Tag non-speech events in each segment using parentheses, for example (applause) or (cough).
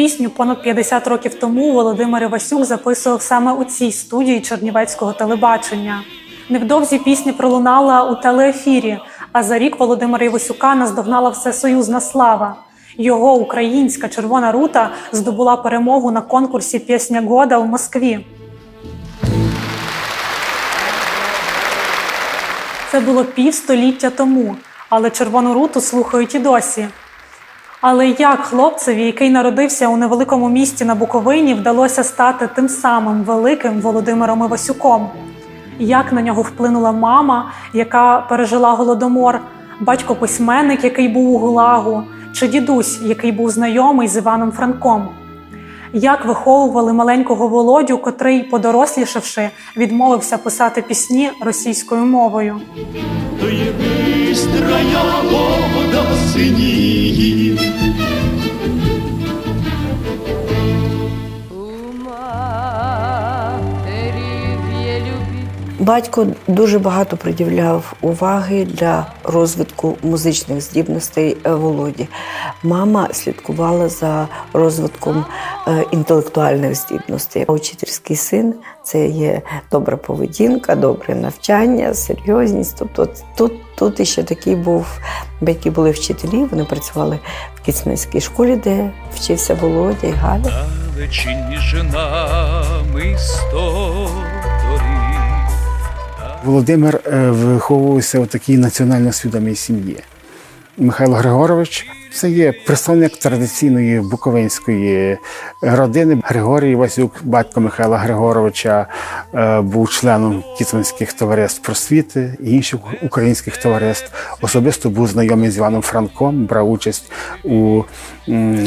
Пісню понад 50 років тому Володимир Івасюк записував саме у цій студії Чернівецького телебачення. Невдовзі пісня пролунала у телеефірі, а за рік Володимира Івасюка наздогнала всесоюзна слава. Його українська червона рута здобула перемогу на конкурсі Пісня года в Москві. Це було півстоліття тому, але червону руту слухають і досі. Але як хлопцеві, який народився у невеликому місті на Буковині, вдалося стати тим самим великим Володимиром Івасюком? Як на нього вплинула мама, яка пережила голодомор, батько письменник, який був у Гулагу, чи дідусь, який був знайомий з Іваном Франком? Як виховували маленького Володю, котрий, подорослішавши, відмовився писати пісні російською мовою? То є синіє, Батько дуже багато приділяв уваги для розвитку музичних здібностей е, Володі. Мама слідкувала за розвитком е, інтелектуальних здібностей. Учительський син це є добра поведінка, добре навчання, серйозність. Тобто тут, тут іще такий був, батьки були вчителі, вони працювали в Кіцманській школі, де вчився Володя і Галя. далечінь між нами сто доріг. Володимир е, виховувався у такій національно свідомій сім'ї. Михайло Григорович це є представник традиційної буковинської родини. Григорій Васюк, батько Михайла Григоровича, е, був членом кіцманських товариств просвіти і інших українських товариств. Особисто був знайомий з Іваном Франком, брав участь у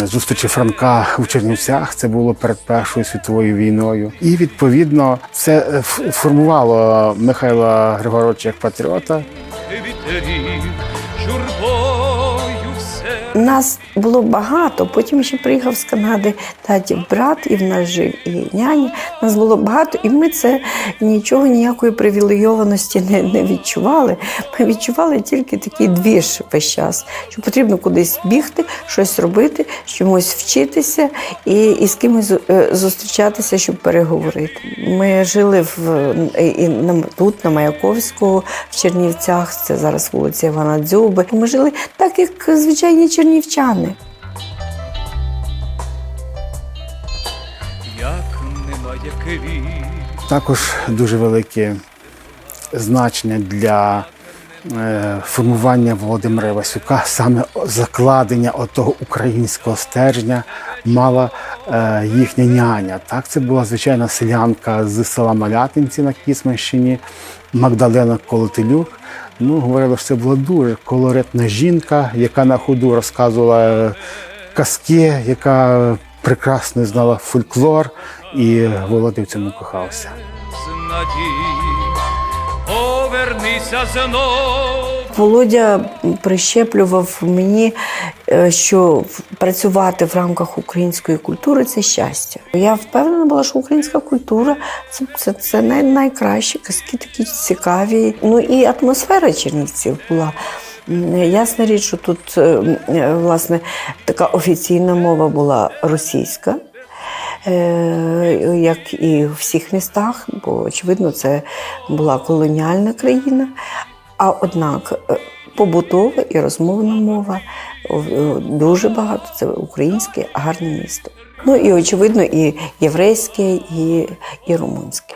зустрічі Франка у Чернівцях. Це було перед Першою світовою війною. І відповідно це е, формувало Михайла Григоровича як патріота. Нас було багато. Потім ще приїхав з Канади татів брат, і в нас жив і няня. Нас було багато, і ми це нічого, ніякої привілейованості не, не відчували. Ми відчували тільки такий двіж весь час, що потрібно кудись бігти, щось робити, чомусь вчитися і, і з кимось е, зустрічатися, щоб переговорити. Ми жили в і на, тут, на Маяковського, в Чернівцях, це зараз вулиця Івана Дзюби. Ми жили так, як звичайні чернівчани. Як немає квіт. Також дуже велике значення для е, формування Володимира Івасюка, саме закладення отого українського стержня мала е, їхня няня. Так, це була звичайна селянка з села Малятинці на Кісманщині, Магдалена Колотилюк. Ну, говорили, що це була дуже колоритна жінка, яка на ходу розказувала е, казки, яка прекрасно знала фольклор, і Володя в цьому кохався. Повернися знов. Володя прищеплював мені, е, що працювати в рамках української культури це щастя. Я впевнена була, що українська культура це, це, це най, найкраще, казки такі цікаві. Ну і атмосфера чернівців була. Ясна річ, що тут е, е, власне така офіційна мова була російська. Як і в всіх містах, бо очевидно, це була колоніальна країна. А однак е, побутова і розмовна мова е, дуже багато це українське гарне місто. Ну і очевидно, і єврейське, і, і румунське.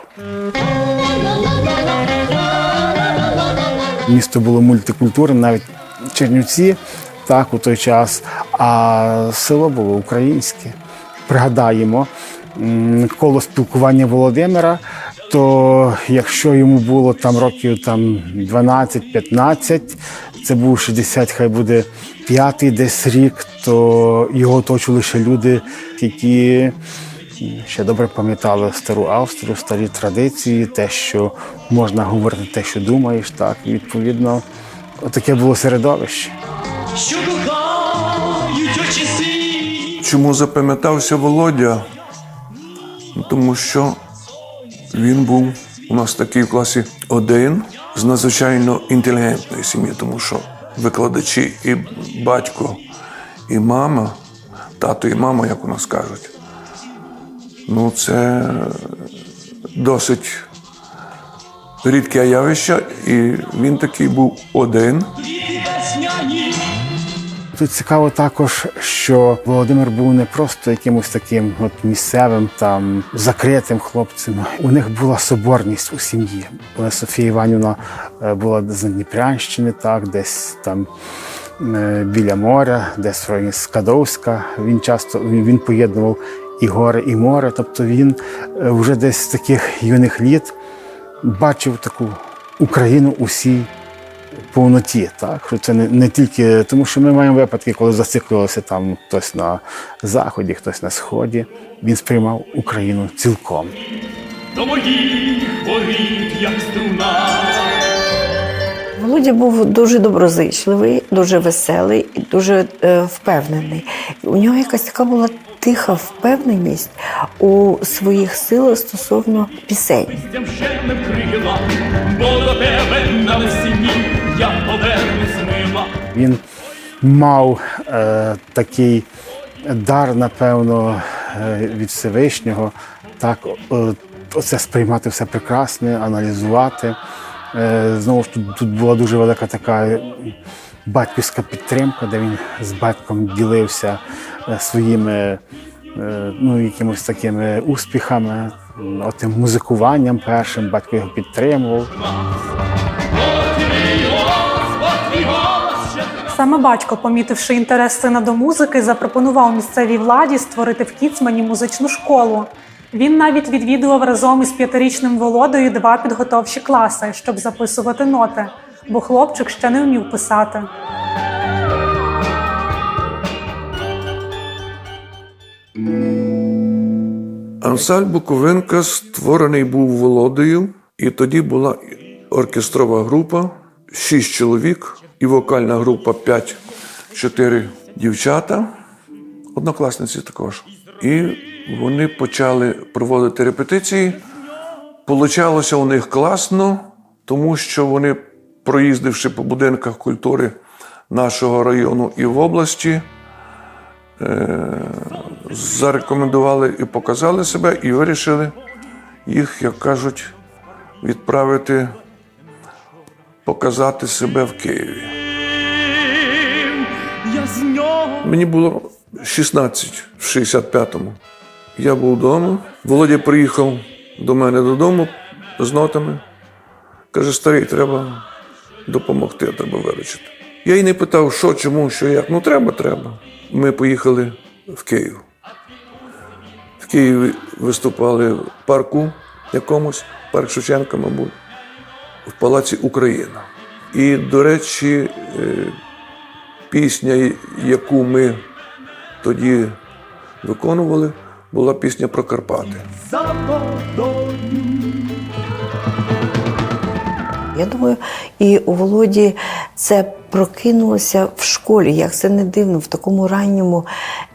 Місто було мультикультурне, навіть Чернівці, так, у той час, а село було українське. Пригадаємо коло спілкування Володимира. То якщо йому було там років там 12-15, це був 60, хай буде п'ятий десь рік, то його оточували ще люди, які ще добре пам'ятали стару Австрію, старі традиції, те, що можна говорити, те, що думаєш, так і відповідно, таке було середовище. Що кохають очі. Чому запам'ятався Володя? Ну, Тому що він був у нас такий в класі один з надзвичайно інтелігентної сім'ї, тому що викладачі і батько, і мама тато і мама, як у нас кажуть. Ну, це досить рідке явище, і він такий був один. Тут цікаво також, що Володимир був не просто якимось таким от місцевим там закритим хлопцем. У них була соборність у сім'ї. Софія Іванівна е, була з Дніпрянщини, так, десь там е, біля моря, десь в районі Скадовська. Він часто він поєднував і гори, і море. Тобто він е, вже десь з таких юних літ бачив таку Україну усій повноті, так що це не, не тільки тому, що ми маємо випадки, коли зациклювався там хтось на заході, хтось на сході. Він сприймав Україну цілком. до моїх воріт, як струна. Володя був дуже доброзичливий, дуже веселий і дуже е, впевнений. У нього якась така була тиха впевненість у своїх силах стосовно пісень. Бо до тебе на весні я повернусь мила. Він мав е, такий дар, напевно, е, від Всевишнього, так, е, оце сприймати все прекрасне, аналізувати. Е, знову ж тут, тут була дуже велика така батьківська підтримка, де він з батьком ділився своїми ну, якимось такими успіхами, отим музикуванням першим, батько його підтримував. Саме батько, помітивши інтерес сина до музики, запропонував місцевій владі створити в Кіцмані музичну школу. Він навіть відвідував разом із п'ятирічним Володою два підготовчі класи, щоб записувати ноти, бо хлопчик ще не вмів писати. Ансаль Буковинка створений був Володою, і тоді була оркестрова група, шість чоловік, і вокальна група 5-4 дівчата, однокласниці також. І вони почали проводити репетиції. Получалося у них класно, тому що вони, проїздивши по будинках культури нашого району і в області, зарекомендували і показали себе, і вирішили їх, як кажуть, відправити показати себе в Києві. Мені було 16 в 65-му. Я був вдома. Володя приїхав до мене додому з нотами. Каже, старий, треба допомогти, треба виручити. Я й не питав, що, чому, що, як. Ну, треба, треба. Ми поїхали в Київ. В Києві виступали в парку якомусь, парк Шевченка, мабуть, в Палаці Україна. І, до речі, е, пісня, яку ми тоді виконували, була пісня про Карпати. Я думаю, і у Володі це прокинулося в школі, як це не дивно, в такому ранньому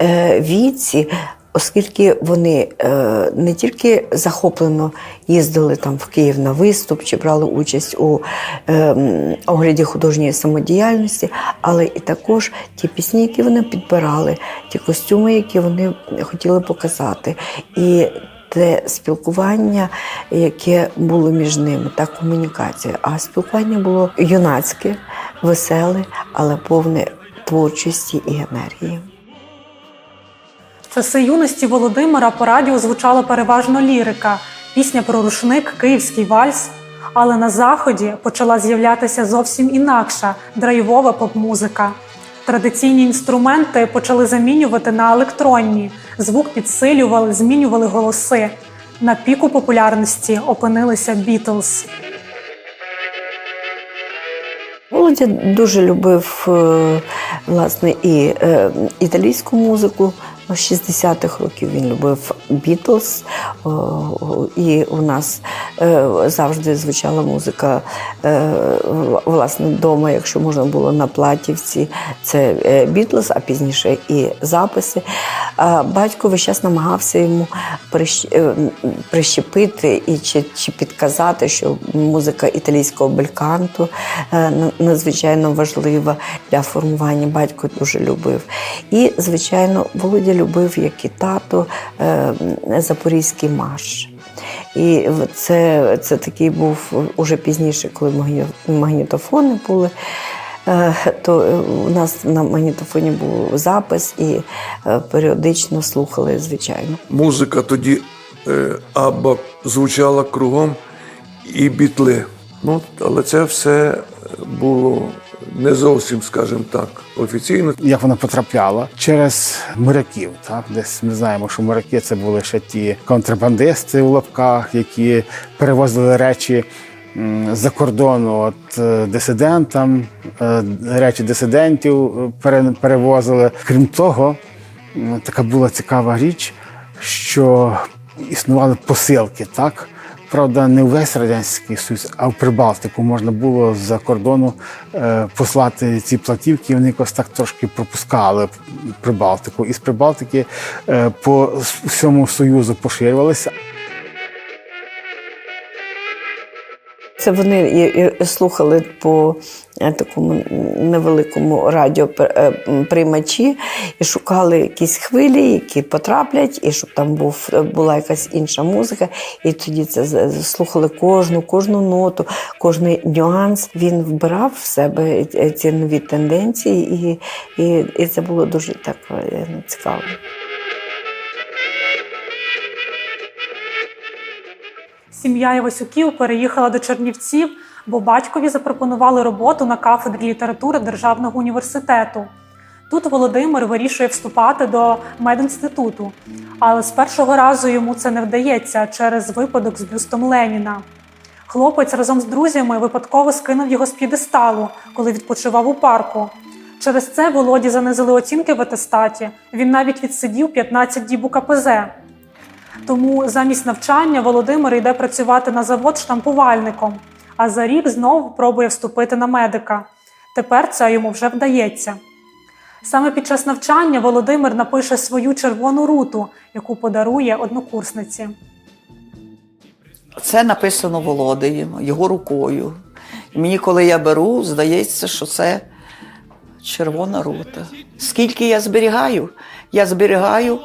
е, віці, оскільки вони е, не тільки захоплено їздили там в Київ на виступ чи брали участь у е, огляді художньої самодіяльності, але і також ті пісні, які вони підбирали, ті костюми, які вони хотіли показати. І те спілкування, яке було між ними, та комунікація. А спілкування було юнацьке, веселе, але повне творчості і енергії. Часи юності Володимира по радіо звучала переважно лірика, пісня про рушник, київський вальс. Але на заході почала з'являтися зовсім інакша драйвова поп-музика. Традиційні інструменти почали замінювати на електронні, звук підсилювали, змінювали голоси. На піку популярності опинилися Бітлз. Володя дуже любив е, власне і е, італійську музику. З 60-х років він любив Бітлз, о, і у нас е, завжди звучала музика е, власне вдома, якщо можна було на платівці. Це е, Бітлз, а пізніше і записи. Батько весь час намагався йому е, прищепити і чи, чи підказати, що музика італійського бельканту е, надзвичайно важлива для формування. Батько дуже любив. І, звичайно, Володя любив, як і тато, е, запорізький марш. І це, це такий був уже пізніше, коли магнітофони були. е, То е, у нас на магнітофоні був запис і періодично слухали, звичайно. Музика тоді або звучала кругом і бітли. Ну, але це все було не зовсім, скажімо так, офіційно. як вона потрапляла через моряків. Так, десь ми знаємо, що моряки це були ще ті контрабандисти у лапках, які перевозили речі за кордону от е, дисидентам, е, речі дисидентів е, перевозили. Крім того, така була цікава річ, що існували посилки, так. Правда, не увесь радянський союз, а в Прибалтику можна було з-за кордону е, послати ці платівки. Вони якось так трошки пропускали Прибалтику. І з Прибалтики е, по всьому союзу поширювалися. Це вони і, і слухали по е, такому невеликому радіоприймачі і шукали якісь хвилі, які потраплять, і щоб там був, була якась інша музика. І тоді це слухали кожну, кожну ноту, кожний нюанс. Він вбирав в себе е, ці нові тенденції, і, і, і це було дуже так е, цікаво. Сім'я Івасюків переїхала до Чернівців, бо батькові запропонували роботу на кафедрі літератури Державного університету. Тут Володимир вирішує вступати до медінституту, але з першого разу йому це не вдається через випадок з бюстом Леніна. Хлопець разом з друзями випадково скинув його з п'єдесталу, коли відпочивав у парку. Через це Володі занизили оцінки в атестаті. Він навіть відсидів 15 діб у КПЗ. Тому замість навчання Володимир йде працювати на завод штампувальником, а за рік знову пробує вступити на медика. Тепер це йому вже вдається. Саме під час навчання Володимир напише свою червону руту, яку подарує однокурсниці. Це написано Володеєм, його рукою. Мені, коли я беру, здається, що це червона рута. Скільки я зберігаю? Я зберігаю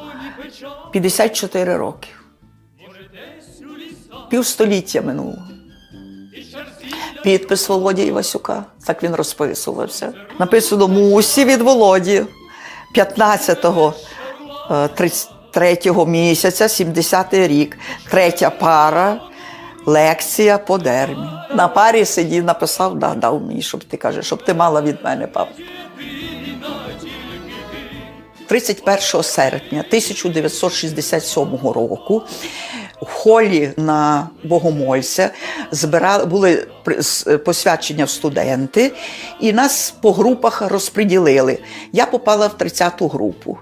54 роки. Півстоліття минуло. Підпис Володі Івасюка. Так він розписувався. Написано Мусі від Володі 15-го е, 33-го місяця, 70-й рік. Третя пара. Лекція по дермі. На парі сидів, написав, да, дав мені, щоб ти кажеш, щоб ти мала від мене пам'ять. 31 серпня 1967 року в холі на Богомольця збирали, були посвячення студенти, і нас по групах розподілили. Я попала в 30-ту групу.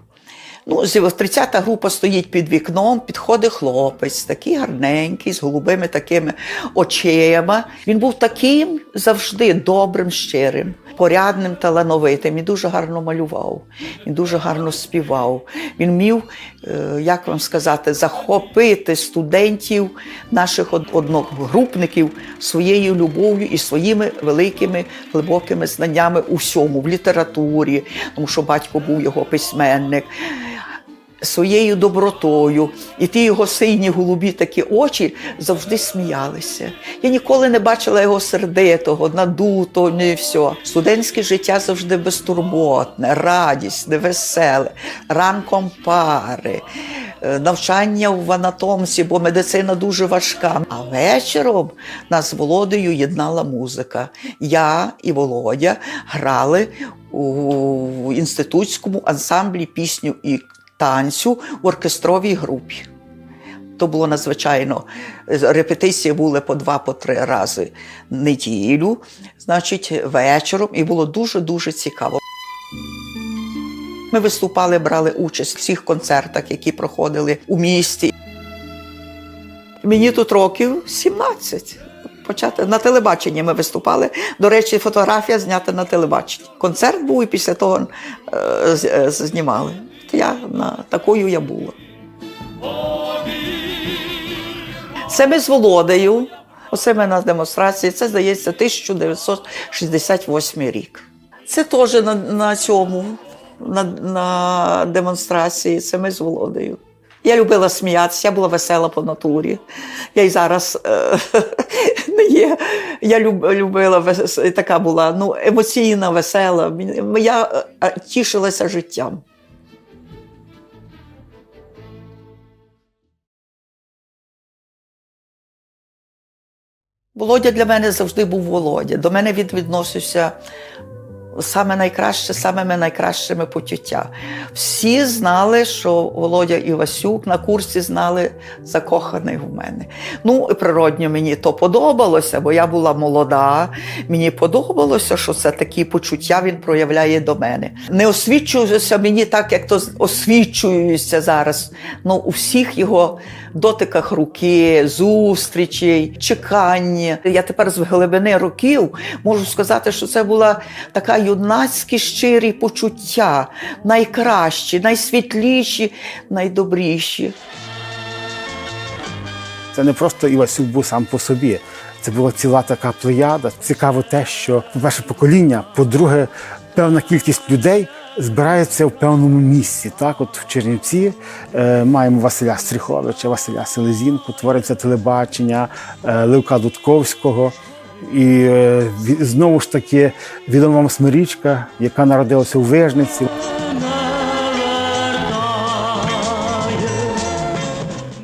Ну, з- 30-та група стоїть під вікном, підходить хлопець, такий гарненький, з голубими такими очима. Він був таким завжди добрим, щирим, порядним, талановитим і дуже гарно малював. Він дуже гарно співав. Він вмів, е, як вам сказати, захопити студентів, наших од- одногрупників своєю любов'ю і своїми великими глибокими знаннями у всьому, в літературі, тому що батько був його письменник своєю добротою, і ті його сині голубі такі очі завжди сміялися. Я ніколи не бачила його сердитого, надутого, не все. Студентське життя завжди безтурботне, радісне, веселе, ранком пари. е, Навчання в анатомці, бо медицина дуже важка. А вечором нас з Володею єднала музика. Я і Володя грали у інститутському ансамблі пісню і танцю в оркестровій групі. То було надзвичайно. Репетиції були по два, по три рази в неділю, значить, вечором, і було дуже-дуже цікаво. Ми виступали, брали участь в всіх концертах, які проходили у місті. Мені тут років 17. Почати на телебаченні ми виступали. До речі, фотографія знята на телебаченні. Концерт був і після того е, е, знімали. Я на такою я була. Це ми з Володею. Оце ми на демонстрації. Це здається 1968 рік. Це теж на, на цьому на, на демонстрації. Це ми з Володею. Я любила сміятися, я була весела по натурі. Я й зараз е, (laughs) не є. Я люб, любила така була ну, емоційна, весела. Я е, тішилася життям. Володя для мене завжди був Володя. До мене він відносився саме найкраще, самими найкращими почуття. Всі знали, що Володя Івасюк на курсі знали закоханий в мене. Ну, і природньо мені то подобалося, бо я була молода. Мені подобалося, що це такі почуття він проявляє до мене. Не освічуюся мені так, як то освічуюся зараз. Ну, у всіх його дотиках руки, зустрічей, чекання. Я тепер з глибини років можу сказати, що це була така юнацькі щирі почуття, найкращі, найсвітліші, найдобріші. Це не просто Івасюк був сам по собі. Це була ціла така плеяда. Цікаво те, що перше покоління, по-друге, певна кількість людей збирається в певному місці. Так, от в Чернівці е, маємо Василя Стріховича, Василя Селезінку, твориться телебачення, е, Левка Дудковського. І е, знову ж таки відома Смирічка, яка народилася у Вижниці.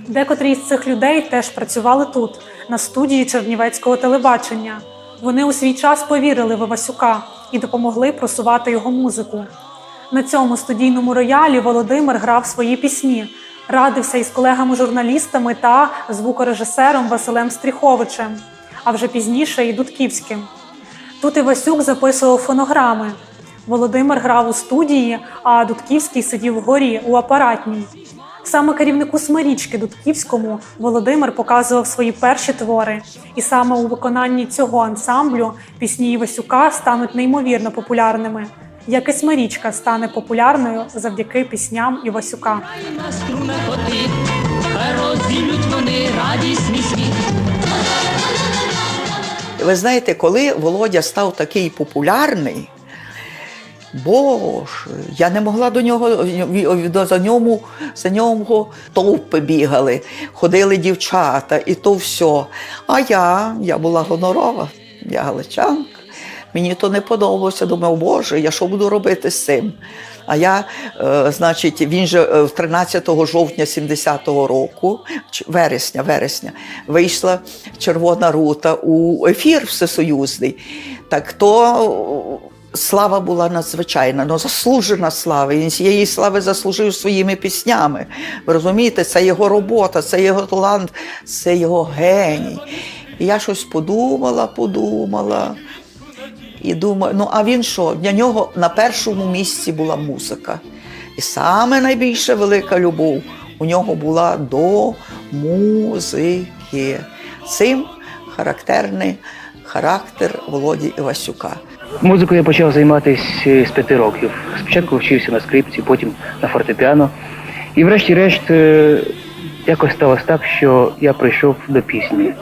Декотрі з цих людей теж працювали тут, на студії Чернівецького телебачення. Вони у свій час повірили в Івасюка і допомогли просувати його музику. На цьому студійному роялі Володимир грав свої пісні, радився із колегами-журналістами та звукорежисером Василем Стріховичем, а вже пізніше і Дудківським. Тут Івасюк записував фонограми. Володимир грав у студії, а Дудківський сидів вгорі у апаратній. Саме керівнику Смирічки Дудківському Володимир показував свої перші твори, і саме у виконанні цього ансамблю пісні Івасюка стануть неймовірно популярними. Як і Смирічка стане популярною завдяки пісням Івасюка. Ви знаєте, коли Володя став такий популярний, боже, я не могла до нього за ньому, за нього товпи бігали, ходили дівчата і то все. А я, я була гонорова, я галичанка. Мені то не подобалося. Думав, боже, я що буду робити з цим? А я, е, значить, він же е, 13 жовтня 70-го року, вересня, вересня, вийшла Червона рута у ефір всесоюзний. Так то слава була надзвичайна, ну заслужена слава. Він цієї слави заслужив своїми піснями. Ви розумієте, це його робота, це його талант, це його геній. І я щось подумала, подумала. І думаю, ну а він що? Для нього на першому місці була музика. І саме найбільша велика любов у нього була до музики. Цим характерний характер Володі Івасюка. Музикою я почав займатися з п'яти років. Спочатку вчився на скрипці, потім на фортепіано. І врешті-решт е, якось сталося так, що я прийшов до пісні.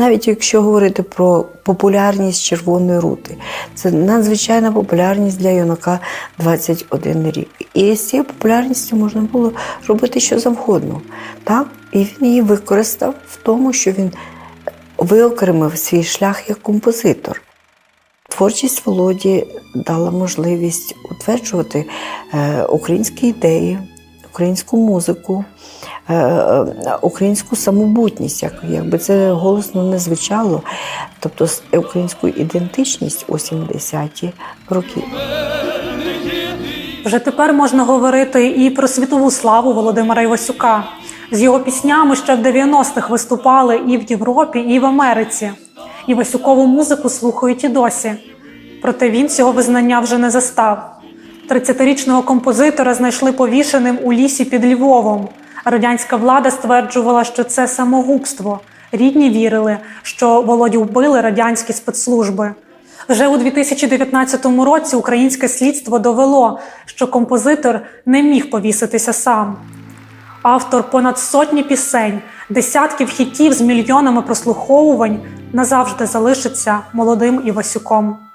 Навіть якщо говорити про популярність червоної рути, це надзвичайна популярність для юнака 21 рік. І з цією популярністю можна було робити що завгодно. Так? І він її використав в тому, що він виокремив свій шлях як композитор. Творчість Володі дала можливість утверджувати е, українські ідеї, українську музику, українську самобутність, як, якби це голосно не звучало, тобто українську ідентичність у 70-ті роки. Вже тепер можна говорити і про світову славу Володимира Івасюка. З його піснями ще в 90-х виступали і в Європі, і в Америці. Івасюкову музику слухають і досі. Проте він цього визнання вже не застав. 30-річного композитора знайшли повішеним у лісі під Львовом. Радянська влада стверджувала, що це самогубство. Рідні вірили, що Володю вбили радянські спецслужби. Вже у 2019 році українське слідство довело, що композитор не міг повіситися сам. Автор понад сотні пісень, десятків хітів з мільйонами прослуховувань назавжди залишиться молодим Івасюком.